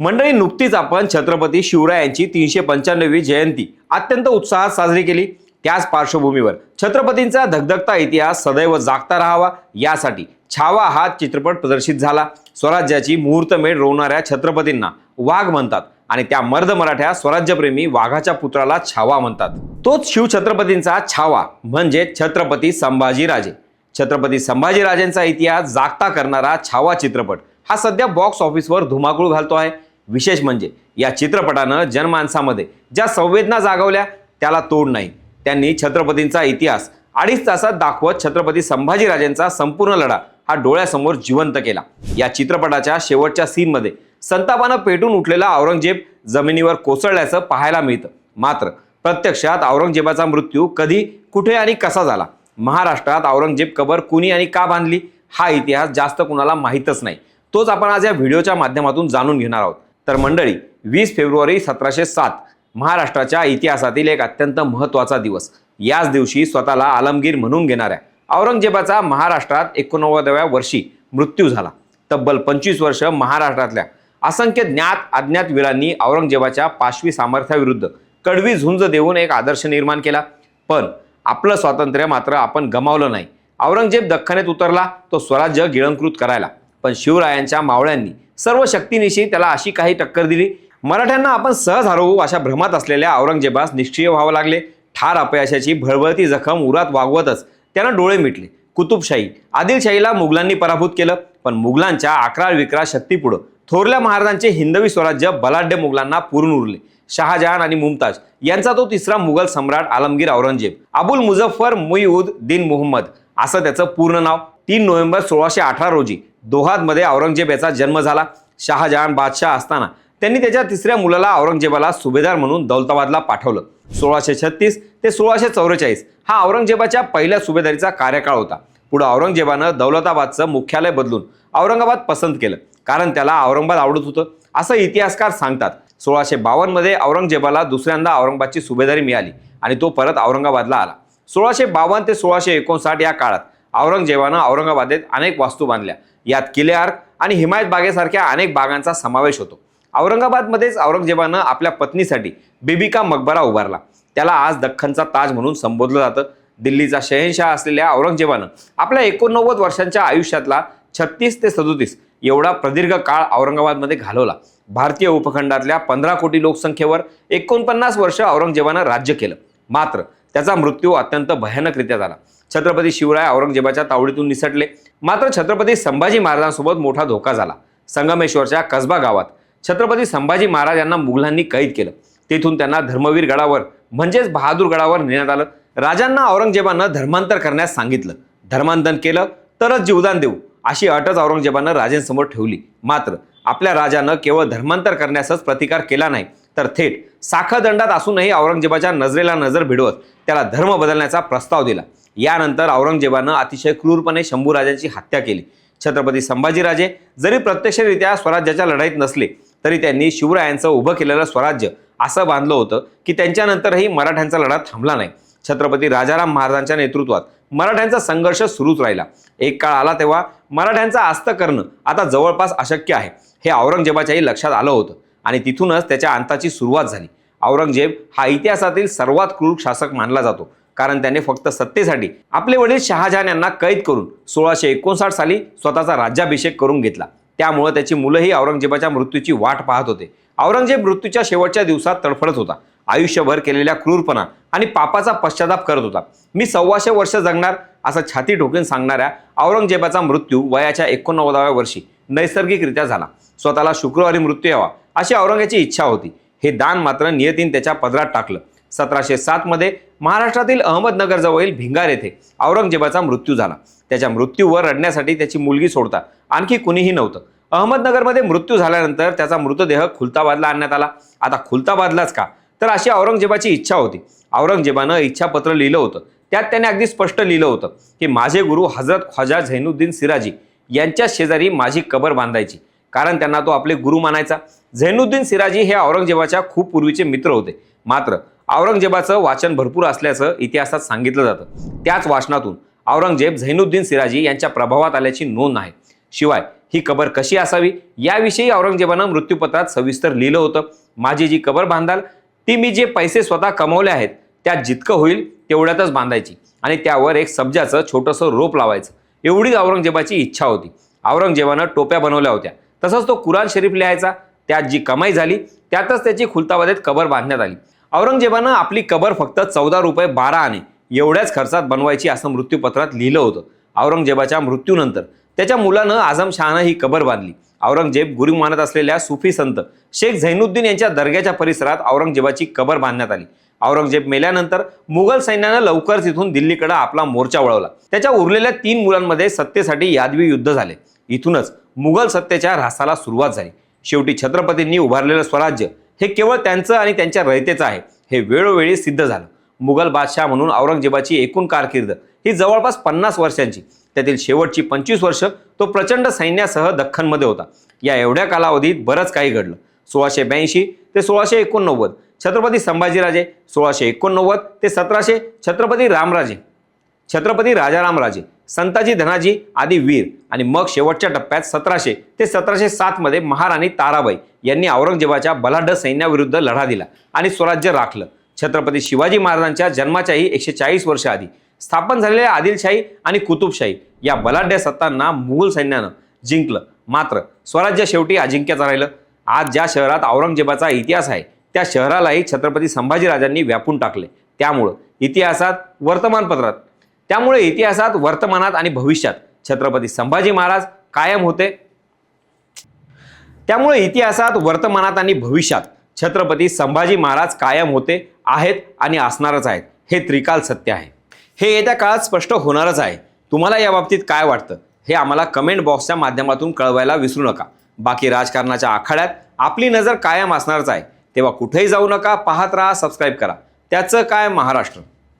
मंडळी नुकतीच आपण छत्रपती शिवरायांची तीनशे पंच्याण्णवी जयंती अत्यंत उत्साहात साजरी केली. त्याच पार्श्वभूमीवर छत्रपतींचा धगधगता इतिहास सदैव जागता राहावा यासाठी छावा हा चित्रपट प्रदर्शित झाला. स्वराज्याची मुहूर्तमेढ रोवणाऱ्या छत्रपतींना वाघ म्हणतात आणि त्या मर्द मराठ्या स्वराज्यप्रेमी वाघाच्या पुत्राला छावा म्हणतात. तोच शिवछत्रपतींचा छावा म्हणजे छत्रपती संभाजीराजे. छत्रपती संभाजीराजेंचा इतिहास जागता करणारा छावा चित्रपट हा सध्या बॉक्स ऑफिसवर धुमाकूळ घालतो आहे. विशेष म्हणजे या चित्रपटानं जनमानसामध्ये ज्या संवेदना जागवल्या त्याला तोड नाही. त्यांनी छत्रपतींचा इतिहास अडीच तासात दाखवत छत्रपती संभाजीराजेंचा संपूर्ण लढा हा डोळ्यासमोर जिवंत केला. या चित्रपटाच्या शेवटच्या सीनमध्ये संतापानं पेटून उठलेला औरंगजेब जमिनीवर कोसळल्याचं पाहायला मिळतं. मात्र प्रत्यक्षात औरंगजेबाचा मृत्यू कधी कुठे आणि कसा झाला? महाराष्ट्रात औरंगजेब कबर कुणी आणि का बांधली? हा इतिहास जास्त कुणाला माहीतच नाही. तोच आपण आज या व्हिडिओच्या माध्यमातून जाणून घेणार आहोत. तर मंडळी वीस फेब्रुवारी सतराशे सात महाराष्ट्राच्या इतिहासातील एक अत्यंत महत्त्वाचा दिवस. याच दिवशी स्वतःला आलमगीर म्हणून घेणाऱ्या औरंगजेबाचा महाराष्ट्रात एकोणनव्वदाव्या वर्षी मृत्यू झाला. तब्बल पंचवीस वर्ष महाराष्ट्रातल्या असंख्य ज्ञात अज्ञात वीरांनी औरंगजेबाच्या पाशवी सामर्थ्याविरुद्ध कडवी झुंज देऊन एक आदर्श निर्माण केला. पण आपलं स्वातंत्र्य मात्र आपण गमावलं नाही. औरंगजेब दख्खनेत उतरला तो स्वराज्य गिळंकृत करायला. पण शिवरायांच्या मावळ्यांनी सर्व शक्तीनिशी त्याला अशी काही टक्कर दिली. मराठ्यांना आपण सहज हरवू अशा भ्रमात असलेल्या औरंगजेबास निष्क्रिय व्हावं लागले. ठार अपयशाची भळबळती जखम उरात वागवतच त्यानं डोळे मिटले. कुतुबशाही आदिलशाहीला मुघलांनी पराभूत केलं पण मुघलांच्या अकरा विक्रा शक्तीपुढं थोरल्या महाराजांचे हिंदवी स्वराज्य बलाढ्य मुघलांना पुरून उरले. शहाजहान आणि मुमताज यांचा तो तिसरा मुघल सम्राट आलमगीर औरंगजेब. अबुल मुझफ्फर मुईउद दिन मुहम्मद असं त्याचं पूर्ण नाव. तीन नोव्हेंबर सोळाशे अठरा रोजी दोहादमध्ये औरंगजेब याचा जन्म झाला. शहाजहान बादशाह असताना त्यांनी त्याच्या तिसऱ्या मुलाला औरंगजेबाला सुभेदार म्हणून दौलताबादला पाठवलं. सोळाशे छत्तीस ते सोळाशे चौवेचाळीस हा औरंगजेबाच्या पहिल्या सुभेदारीचा कार्यकाळ होता. पुढे औरंगजेबानं दौलताबादचं मुख्यालय बदलून औरंगाबाद पसंत केलं कारण त्याला औरंगाबाद आवडत होतं. असं इतिहासकार सांगतात सोळाशे बावन्नमध्ये औरंगजेबाला दुसऱ्यांदा औरंगाबादची सुभेदारी मिळाली आणि तो परत औरंगाबादला आला. सोळाशे बावन्न ते सोळाशे एकोणसाठ या काळात औरंगजेबानं औरंगाबादेत अनेक वास्तू बांधल्या. यात किले आर्क आणि हिमायत बागेसारख्या अनेक बागांचा समावेश होतो. औरंगाबादमध्येच औरंगजेबानं आपल्या पत्नीसाठी बिबिका मकबरा उभारला. त्याला आज दख्खनचा ताज म्हणून संबोधलं जातं. दिल्लीचा शहनशाह असलेल्या औरंगजेबानं आपल्या एकोणनव्वद वर्षांच्या आयुष्यातला छत्तीस ते सदोतीस एवढा प्रदीर्घ काळ औरंगाबादमध्ये घालवला. भारतीय उपखंडातल्या पंधरा कोटी लोकसंख्येवर एकोणपन्नास वर्ष औरंगजेबानं राज्य केलं. मात्र त्याचा मृत्यू अत्यंत भयानकरित्या झाला. छत्रपती शिवराय औरंगजेबाच्या तावडीतून निसटले. मात्र छत्रपती संभाजी महाराजांसोबत मोठा धोका झाला. संगमेश्वरच्या कसबा गावात छत्रपती संभाजी महाराज यांना मुघलांनी कैद केलं. तेथून त्यांना धर्मवीर गडावर म्हणजेच बहादूर गडावर नेण्यात आलं. राजांना औरंगजेबानं धर्मांतर करण्यास सांगितलं. धर्मांतर केलं तरच जीवदान देऊ अशी अटच औरंगजेबानं राजेंसमोर ठेवली. मात्र आपल्या राजानं केवळ धर्मांतर करण्यासच प्रतिकार केला नाही तर थेट साखळदंडात असूनही औरंगजेबाच्या नजरेला नजर भिडवत त्याला धर्म बदलण्याचा प्रस्ताव दिला. यानंतर औरंगजेबानं अतिशय क्रूरपणे शंभूराजांची हत्या केली. छत्रपती संभाजीराजे जरी प्रत्यक्षरित्या स्वराज्याच्या लढाईत नसले तरी त्यांनी शिवरायांचं उभं केलेलं स्वराज्य असं बांधलं होतं की त्यांच्यानंतरही मराठ्यांचा लढा थांबला नाही. छत्रपती राजाराम महाराजांच्या नेतृत्वात मराठ्यांचा संघर्ष सुरूच राहिला. एक काळ आला तेव्हा मराठ्यांचा आस्त करणं आता जवळपास अशक्य आहे हे औरंगजेबाच्याही लक्षात आलं होतं. आणि तिथूनच त्याच्या अंताची सुरुवात झाली. औरंगजेब हा इतिहासातील सर्वात क्रूर शासक मानला जातो. कारण त्याने फक्त सत्तेसाठी आपले वडील शहाजहान यांना कैद करून सोळाशे एकोणसाठ साली स्वतःचा राज्याभिषेक करून घेतला. त्यामुळे त्याची मुलंही औरंगजेबाच्या मृत्यूची वाट पाहत होते. औरंगजेब मृत्यूच्या शेवटच्या दिवसात तडफडत होता. आयुष्यभर केलेल्या क्रूरपणा आणि पापाचा पश्चाताप करत होता. मी सव्वाशे वर्ष जगणार असं छाती ठोकून सांगणाऱ्या औरंगजेबाचा मृत्यू वयाच्या एकोणनव्वदाव्या वर्षी नैसर्गिकरित्या झाला. स्वतःला शुक्रवारी मृत्यू यावा अशी औरंगाची इच्छा होती. हे दान मात्र नियतीन त्याच्या पदरात टाकलं. सतराशे सातमध्ये महाराष्ट्रातील अहमदनगरजवळील भिंगार येथे औरंगजेबाचा मृत्यू झाला. त्याच्या मृत्यूवर रडण्यासाठी त्याची मुलगी सोडता आणखी कुणीही नव्हतं. अहमदनगरमध्ये मृत्यू झाल्यानंतर त्याचा मृतदेह खुलताबादला आणण्यात आला. आता खुलताबादलाच का? तर अशी औरंगजेबाची इच्छा होती. औरंगजेबानं इच्छापत्र लिहिलं होतं. त्यात त्याने अगदी स्पष्ट लिहिलं होतं की माझे गुरु हजरत ख्वाजा झैनुद्दीन सिराजी यांच्या शेजारी माझी कबर बांधायची. कारण त्यांना तो आपले गुरु मानायचा. झैनुद्दीन सिराजी हे औरंगजेबाच्या खूप पूर्वीचे मित्र होते. मात्र औरंगजेबाचं वाचन भरपूर असल्याचं इतिहासात सांगितलं जातं. त्याच वाचनातून औरंगजेब झैनुद्दीन सिराजी यांच्या प्रभावात आल्याची नोंद आहे. शिवाय ही कबर कशी असावी? याविषयी औरंगजेबानं मृत्यूपत्रात सविस्तर लिहिलं होतं. माझी जी कबर बांधाल ती मी जे पैसे स्वतः कमवले आहेत त्यात जितकं होईल तेवढ्यातच बांधायची आणि त्यावर एक सब्जाचं छोटंसं रोप लावायचं. एवढीच औरंगजेबाची इच्छा होती. औरंगजेबानं टोप्या बनवल्या होत्या. तसंच तो कुराण शरीफ लिहायचा त्यात जी कमाई झाली त्यातच त्याची खुलताबादेत कबर बांधण्यात आली. औरंगजेबानं आपली कबर फक्त चौदा रुपये बारा आणे एवढ्याच खर्चात बनवायची असं मृत्यूपत्रात लिहिलं होतं. औरंगजेबाच्या मृत्यूनंतर त्याच्या मुलानं आझम शहानं ही कबर बांधली. औरंगजेब गुरु मानत असलेल्या सुफी संत शेख झैनुद्दीन यांच्या दर्ग्याच्या परिसरात औरंगजेबाची कबर बांधण्यात आली. औरंगजेब मेल्यानंतर मुघल सैन्यानं लवकर तिथून दिल्लीकडे आपला मोर्चा वळवला. त्याच्या उरलेल्या तीन मुलांमध्ये सत्तेसाठी यादवी युद्ध झाले. इथूनच मुघल सत्तेच्या ऱ्हासाला सुरुवात झाली. शेवटी छत्रपतींनी उभारलेलं स्वराज्य हे केवळ त्यांचं आणि त्यांच्या रयतेचं आहे. हे वेळोवेळी सिद्ध झालं. मुघल बादशाह म्हणून औरंगजेबाची एकूण कारकीर्द ही जवळपास पन्नास वर्षांची. त्यातील शेवटची पंचवीस वर्ष तो प्रचंड सैन्यासह दख्खनमध्ये होता. या एवढ्या कालावधीत बरंच काही घडलं. सोळाशे ब्याऐंशी ते सोळाशे एकोणनव्वद छत्रपती संभाजीराजे सोळाशे एकोणनव्वद ते सतराशे छत्रपती रामराजे छत्रपती राजारामराजे संताजी धनाजी आदी वीर. आणि मग शेवटच्या टप्प्यात सतराशे. ते सतराशे सातमध्ये महाराणी ताराबाई यांनी औरंगजेबाच्या बलाढ्य सैन्याविरुद्ध लढा दिला आणि स्वराज्य राखलं. छत्रपती शिवाजी महाराजांच्या जन्माच्याही एकशे चाळीस वर्ष आधी. स्थापन झालेल्या आदिलशाही आणि कुतुबशाही या बलाढ्य सत्तांना मुघल सैन्यानं जिंकलं. मात्र स्वराज्य शेवटी अजिंक्यच राहिलं. आज ज्या शहरात औरंगजेबाचा इतिहास आहे त्या शहरालाही छत्रपती संभाजीराजांनी व्यापून टाकले. त्यामुळं इतिहासात वर्तमानपत्रात त्यामुळे इतिहासात वर्तमानात आणि भविष्यात छत्रपती संभाजी महाराज कायम होते. त्यामुळे इतिहासात वर्तमानात आणि भविष्यात छत्रपती संभाजी महाराज कायम होते आहेत आणि असणारच आहेत. हे त्रिकाल सत्य आहे. हे येत्या काळात स्पष्ट होणारच आहे. तुम्हाला या बाबतीत काय वाटतं? हे आम्हाला कमेंट बॉक्सच्या माध्यमातून कळवायला विसरू नका. बाकी राजकारणाच्या आखाड्यात आपली नजर कायम असणारच आहे. तेव्हा कुठेही जाऊ नका पाहत राहा सबस्क्राईब करा. त्याचं काय? महाराष्ट्र.